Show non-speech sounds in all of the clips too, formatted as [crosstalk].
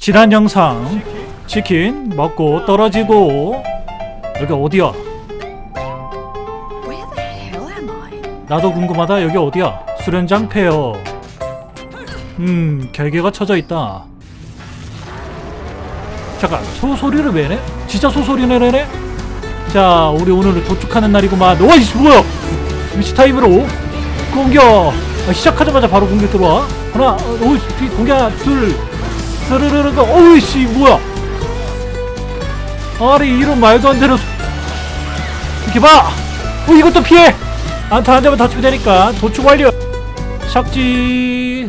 지난 영상 치킨 먹고 떨어지고 여기 어디야? 나도 궁금하다. 여기 어디야? 수련장 폐허 음 결계가 쳐져 있다. 잠깐 소소리를 왜 내? 진짜 소소리를 내네? 자 우리 오늘 도축하는 날이구만 와이씨 뭐야? 위치 타임으로 공격. 아, 시작하자마자 바로 공격 들어와. 하나 어, 오 비- 공격 둘 스르르르가 어이씨 뭐야 아니 이런 말도 안 되는 소- 이렇게 봐! 어 이것도 피해! 안타 한 대만 다치면 되니까 도축 완료! 샥지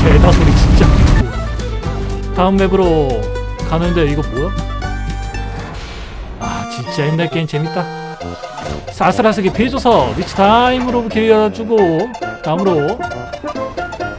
제다 소리 진짜 다음 맵으로 가는데 이거 뭐야? 아 진짜 옛날 게임 재밌다 사슬아슬하게 피해줘서 위치 타임으로 기회주고 다음으로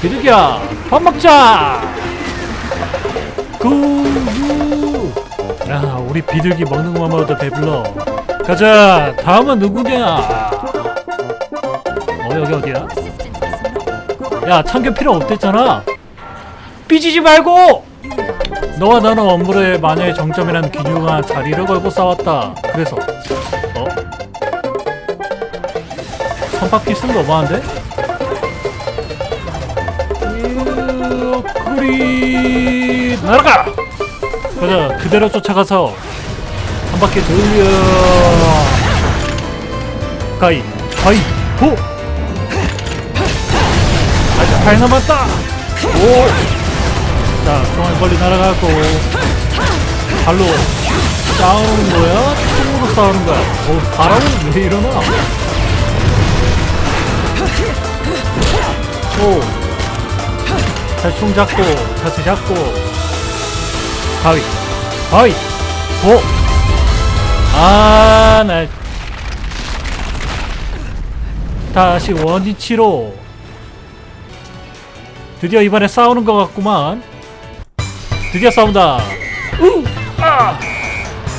비둘기야 밥 먹자. 구유. 야 우리 비둘기 먹는 것만으로도 배불러. 가자. 다음은 누구냐? 어 여기 어디야? 야 참견 필요 없댔잖아. 삐지지 말고! 너와 나는 업무의 마녀의 정점이라는 기묘한 자리를 걸고 싸웠다. 그래서 어? 선박기스는 너무한데? 그리 날아가! 가자 그대로 쫓아가서 한 바퀴 돌려 가이 가이 보 아직 발 남았다 오! 자 총알 멀리 날아가고 발로 싸우는 거야? 총으로 싸우는 거야? 어 바람은 왜 이러나? 오! 자총 잡고 자세 잡고. 가위. 가위. 오! 아, 나. 다시 원위치로. 드디어 이번에 싸우는 것 같구만. 드디어 싸운다. 우! 아!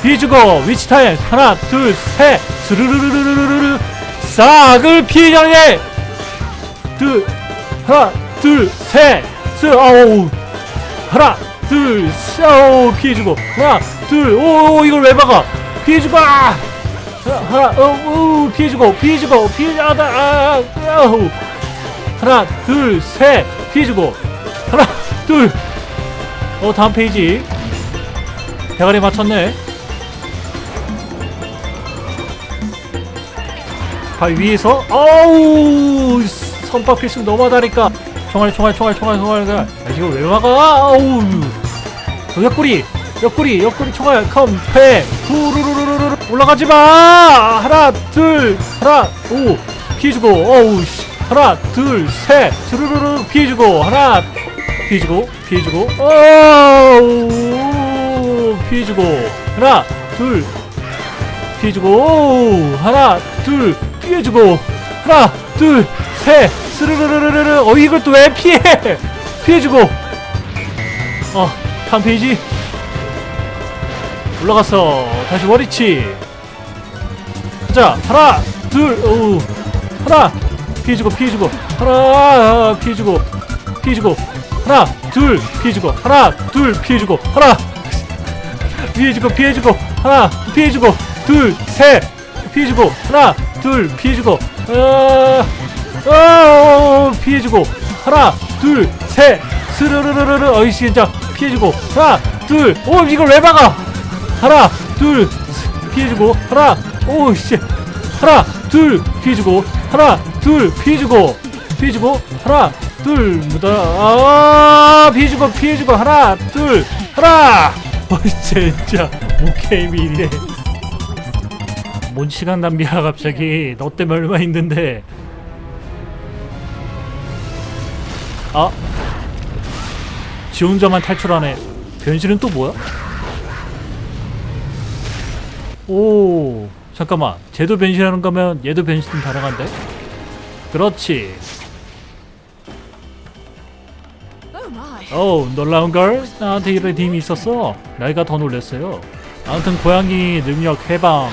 비주고 위치 타임. 하나 둘셋. 스르르르르르르르. 싹을 피해자네 둘 하나 둘셋 스 아우. 하나 둘셋. 아우 피해주고 하나 둘오 이걸 왜 막아? 피해주고 아! 하나 하나. 어, 우 피해주고 피해주고 피해자다 아, 아우. 하나 둘 셋. 피해주고 하나 둘어 다음 페이지. 대가리 맞췄네. 발 위에서. 아우. 선박 필승 너무하다니까 총알 총알 총알 총알 총알. 야 이걸 왜 막아? 아우. 저 옆구리 옆구리 옆구리 총알. 컴패. 후루루루루루 올라가지마. 하나 둘 하나 오. 피해주고. 어우 씨. 하나 둘셋. 스르르르 피해주고. 하나 피해주고 피해주고. 어우. 피해주고. 하나 둘 피해주고. 오, 하나 둘 피해주고 하나 둘셋. 스르르르르르. 어 이걸 또 왜 피해? [laughs] 피해주고. 어 다음 페이지. 올라갔어 다시 원위치. 자 하나 둘 오, 하나 피해주고 피해주고. 하나 피해주고 피해주고. 하나 둘 피해주고. 하나 둘 피해주고. 하나 [laughs] 피해주고 피해주고. 하나 피해주고. 둘 셋 피해주고. 하나 둘 피해주고 어, 어 피해주고 하나 둘 셋 스르르르르르 어이씨 진짜 피해주고 하나 둘오 이걸 왜 막아? 하나 둘 피해주고 하나 오씨 하나 둘 피해주고 하나 둘 피해주고 피해주고 하나 둘 무다 아 피해주고 피해주고 하나 둘 하나. 어 진짜 오케이 미래 뭔 시간 낭비야 갑자기. 너 때문에 얼마 힘든데. 아. 지 혼자만 탈출하네. 변신은 또 뭐야? 오. 잠깐만. 쟤도 변신하는 거면 얘도 변신 가능한데? 그렇지. Oh. 어우 놀라운걸? 나한테 이런 힘이 있었어. 나이가 더 놀랬어요. 아무튼 고양이 능력 해방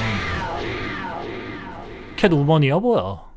캣 우먼이야 뭐야